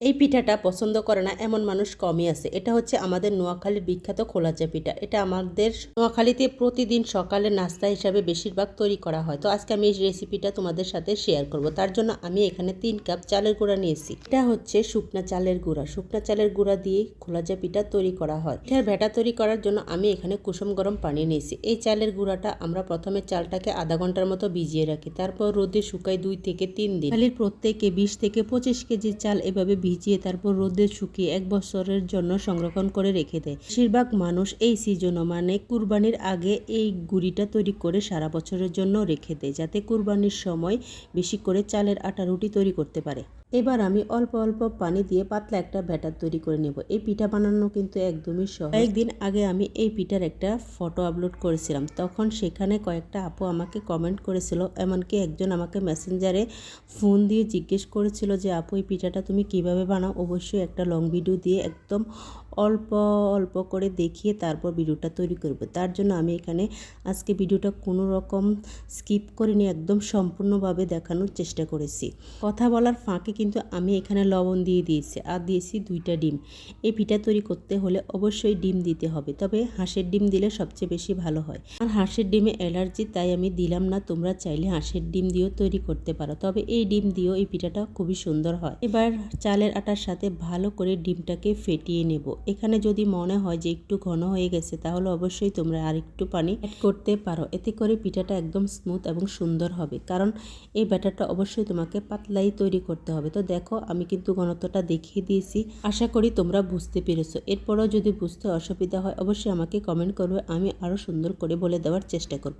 এই পিঠাটা পছন্দ করে না, এমন মানুষ কমই আছে। এটা হচ্ছে আমাদের নোয়াখালীর বিখ্যাত খোলাচা পিঠা। এটা আমাদের নোয়াখালীতে প্রতিদিন সকালে নাস্তা হিসাবে বেশিরভাগ তৈরি করা হয়। তো আজকে আমি এই রেসিপিটা তোমাদের সাথে শেয়ার করব। তার জন্য আমি এখানে তিন কাপ চালের গুঁড়া নিয়েছি। এটা হচ্ছে শুকনা চালের গুঁড়া। শুকনা চালের গুঁড়া দিয়ে খোলাচা পিঠা তৈরি করা হয়। পিঠার ভেটা তৈরি করার জন্য আমি এখানে কুসুম গরম পানি নিয়েছি। এই চালের গুঁড়াটা আমরা প্রথমে চালটাকে আধা ঘণ্টার মতো ভিজিয়ে রাখি। তারপর রোদে শুকাই দুই থেকে তিন দিন। খালির প্রত্যেকে বিশ থেকে পঁচিশ কেজি চাল এভাবে ভিজিয়ে তারপর রোদে শুকিয়ে এক বছরের জন্য সংরক্ষণ করে রেখে দেয়। বেশিরভাগ মানুষ এই সিজন মানে কুরবানির আগে এই গুড়িটা তৈরি করে সারা বছরের জন্য রেখে দেয়, যাতে কুরবানির সময় বেশি করে চালের আটা রুটি তৈরি করতে পারে। এবার আমি অল্প অল্প পানি দিয়ে পাতলা একটা ব্যাটার তৈরি করে নেব। এই পিঠা বানানো কিন্তু একদমই সহজ। কয়েকদিন আগে আমি এই পিঠার একটা ফটো আপলোড করেছিলাম। তখন সেখানে কয়েকটা আপু আমাকে কমেন্ট করেছিল, এমনকি একজন আমাকে মেসেঞ্জারে ফোন দিয়ে জিজ্ঞেস করেছিল যে, আপু, এই পিঠাটা তুমি কীভাবে বানাও? অবশ্যই একটা লং ভিডিও দিয়ে একদম অল্প অল্প করে দেখিয়ে তারপর ভিডিওটা তৈরি করবে। তার জন্য আমি এখানে আজকে ভিডিওটা কোনো রকম স্কিপ করিনি, একদম সম্পূর্ণভাবে দেখানোর চেষ্টা করেছি। কথা বলার ফাঁকে কিন্তু আমি এখানে লবণ দিয়ে দিয়েছি আর দিয়েছি দুইটা ডিম। এই পিঠা তৈরি করতে হলে অবশ্যই ডিম দিতে হবে, তবে হাঁসের ডিম দিলে সবচেয়ে বেশি ভালো হয়। আর হাঁসের ডিমে অ্যালার্জি, তাই আমি দিলাম না, তোমরা চাইলে হাঁসের ডিম দিয়েও তৈরি করতে পারো। তবে এই ডিম দিয়েও এই পিঠাটা খুবই সুন্দর হয়। এবার চালের আটার সাথে ভালো করে ডিমটাকে ফেটিয়ে নেব। এখানে যদি মনে হয় যে একটু ঘন হয়ে গেছে, তাহলে অবশ্যই তোমরা আর একটু পানি অ্যাড করতে পারো। এতে করে পিঠাটা একদম স্মুথ এবং সুন্দর হবে। কারণ এই ব্যাটারটা অবশ্যই তোমাকে পাতলাই তৈরি করতে হবে। তো দেখো, আমি কিন্তু ঘনত্বটা দেখিয়ে দিয়েছি। আশা করি তোমরা বুঝতে পেরেছ। এরপরেও যদি বুঝতে অসুবিধা হয়, অবশ্যই আমাকে কমেন্ট করবে। আমি আরও সুন্দর করে বলে দেওয়ার চেষ্টা করব।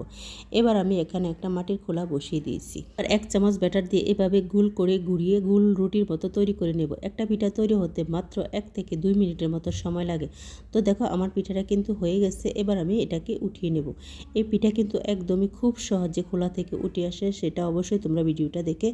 এবার আমি এখানে একটা মাটির খোলা বসিয়ে দিয়েছি। আর এক চামচ ব্যাটার দিয়ে এভাবে গুল করে, গুড়িয়ে গুল রুটির মতো তৈরি করে নেব। একটা পিঠা তৈরি হতে মাত্র এক থেকে দুই মিনিটের মতো সময় লাগে। তো দেখো আমার পিঠাটা কিন্তু হয়ে গেছে, এবার আমি এটাকে উঠিয়ে নেব। এই পিঠা কিন্তু একদমই খুব সহজে খোলা থেকে উঠে আসে, সেটা অবশ্যই তোমরা ভিডিওটা দেখে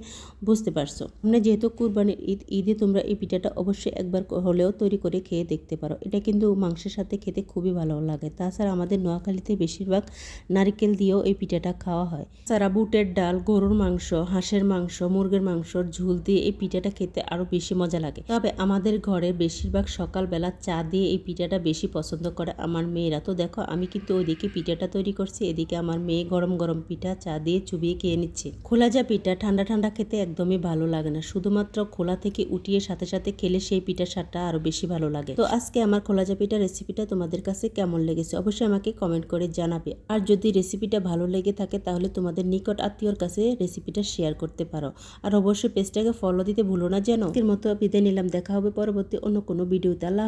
বুঝতে পারছ। মানে যেহেতু কুরবানির ঈদ, ঈদে তোমরা এই পিঠাটা অবশ্যই একবার হলেও তৈরি করে খেয়ে দেখতে পারো। এটা কিন্তু মাংসের সাথে খেতে খুবই ভালো লাগে। তাছাড়া আমাদের নোয়াখালীতে বেশিরভাগ নারকেল দিয়েও এই পিঠাটা খাওয়া হয়। তাছাড়া বুটের ডাল, গরুর মাংস, হাঁসের মাংস, মুরগির মাংসর ঝুল দিয়ে এই পিঠাটা খেতে আরও বেশি মজা লাগে। তবে আমাদের ঘরে বেশিরভাগ সকালবেলা চা দিয়ে এই পিঠাটা বেশি পছন্দ করে আমার মেয়েরা। তো দেখো, আমি কিন্তু ওইদিকে পিঠাটা তৈরি করছি, এদিকে আমার মেয়ে গরম গরম পিঠা চা দিয়ে চুবিয়ে খেয়ে নিচ্ছে। খোলা যা পিঠা, ঠান্ডা ঠান্ডা খেতে একদমই ভালো লাগে না। শুধুমাত্র খোলা থেকে উঠিয়ে সাথে সাথে খেলে সেই পিঠার স্বাদটা আরও বেশি ভালো লাগে। তো আজকে আমার খোলা যা পিঠা রেসিপিটা তোমাদের কাছে কেমন লেগেছে অবশ্যই আমাকে কমেন্ট করে জানাবে। আর যদি রেসিপিটা ভালো লেগে থাকে, তাহলে তোমাদের নিকট আত্মীয়র কাছে রেসিপিটা শেয়ার করতে পারো। আর অবশ্যই পেজটাকে ফলো দিতে ভুলো না যেন। এর মতো বিদায় নিলাম, দেখা হবে পরবর্তী অন্য কোনো ভিডিওতে। আল্লাহ।